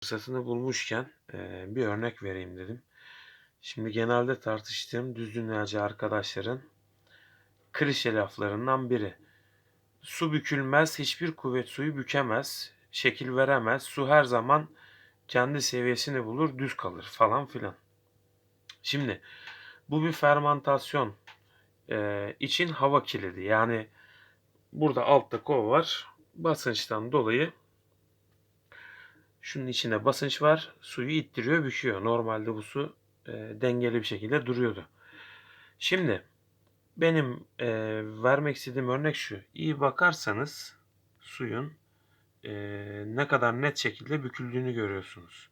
fırsatını bulmuşken eee, bir örnek vereyim dedim. Şimdi genelde tartıştığım düz dünyacı arkadaşların klişe laflarından biri. Su bükülmez, hiçbir kuvvet suyu bükemez, şekil veremez. Su her zaman kendi seviyesini bulur, düz kalır falan filan. Şimdi bu bir fermantasyon eee, için hava kilidi. Yani burada altta kova var. Basınçtan dolayı şunun içinde basınç var. Suyu ittiriyor, büküyor. Normalde bu su e, dengeli bir şekilde duruyordu. Şimdi benim e, vermek istediğim örnek şu. İyi bakarsanız suyun e, ne kadar net şekilde büküldüğünü görüyorsunuz.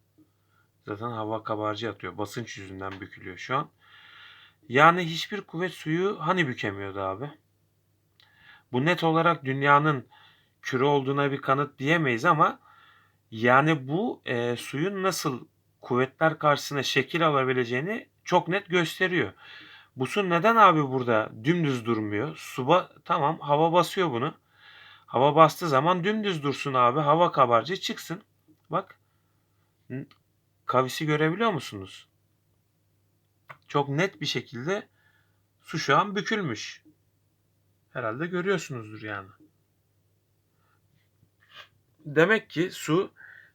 Zaten hava kabarcı atıyor. Basınç yüzünden bükülüyor şu an. Yani hiçbir kuvvet suyu hani bükemiyordu abi? Bu net olarak dünyanın küre olduğuna bir kanıt diyemeyiz ama yani bu e, suyun nasıl kuvvetler karşısında şekil alabileceğini çok net gösteriyor. Bu su neden abi burada dümdüz durmuyor? Suba tamam hava basıyor bunu. Hava bastığı zaman dümdüz dursun abi. Hava kabarcı çıksın. Bak. Kavisi görebiliyor musunuz? Çok net bir şekilde su şu an bükülmüş. Herhalde görüyorsunuzdur yani. Demek ki su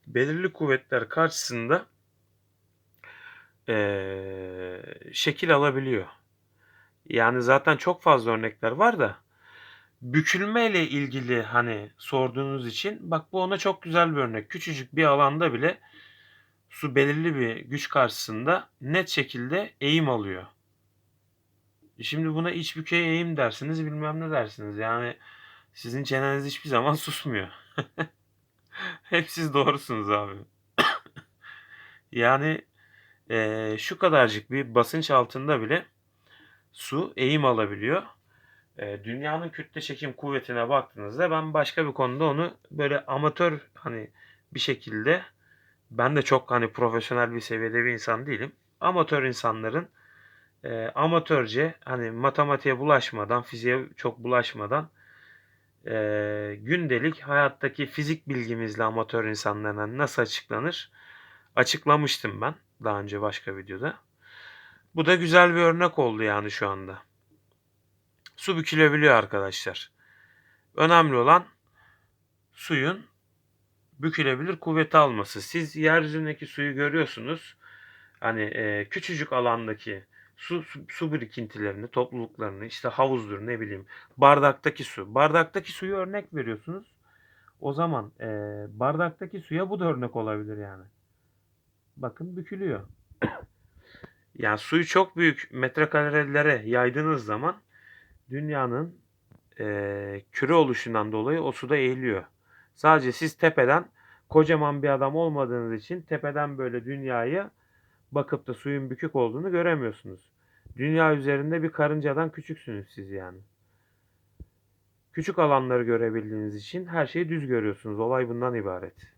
belirli kuvvetler karşısında eee, şekil alabiliyor. Yani zaten çok fazla örnekler var da bükülme ile ilgili hani sorduğunuz için bak bu ona çok güzel bir örnek. Küçücük bir alanda bile su belirli bir güç karşısında net şekilde eğim alıyor. Şimdi buna iç bükey eğim dersiniz bilmem ne dersiniz. Yani sizin çeneniz hiçbir zaman susmuyor. Hep siz doğrusunuz abi. Yani eee, şu kadarcık bir basınç altında bile su eğim alabiliyor. Eee, dünyanın kütle çekim kuvvetine baktığınızda ben başka bir konuda onu böyle amatör hani bir şekilde ben de çok hani profesyonel bir seviyede bir insan değilim. Amatör insanların eee, amatörce hani matematiğe bulaşmadan, fiziğe çok bulaşmadan eee, gündelik hayattaki fizik bilgimizle amatör insanlarına nasıl açıklanır açıklamıştım ben daha önce başka videoda. Bu da güzel bir örnek oldu yani şu anda. Su bükülebiliyor arkadaşlar. Önemli olan suyun bükülebilir kuvveti alması. Siz yeryüzündeki suyu görüyorsunuz. Hani e, küçücük alandaki su, su, su birikintilerini, topluluklarını, işte havuzdur ne bileyim, bardaktaki su. Bardaktaki suyu örnek veriyorsunuz. O zaman e, bardaktaki suya bu da örnek olabilir yani. Bakın bükülüyor. Yani suyu çok büyük metrekarelere yaydığınız zaman dünyanın eee, küre oluşundan dolayı o suda eğiliyor. Sadece siz tepeden kocaman bir adam olmadığınız için tepeden böyle dünyayı bakıp da suyun bükük olduğunu göremiyorsunuz. Dünya üzerinde bir karıncadan küçüksünüz siz yani. Küçük alanları görebildiğiniz için her şeyi düz görüyorsunuz. Olay bundan ibaret.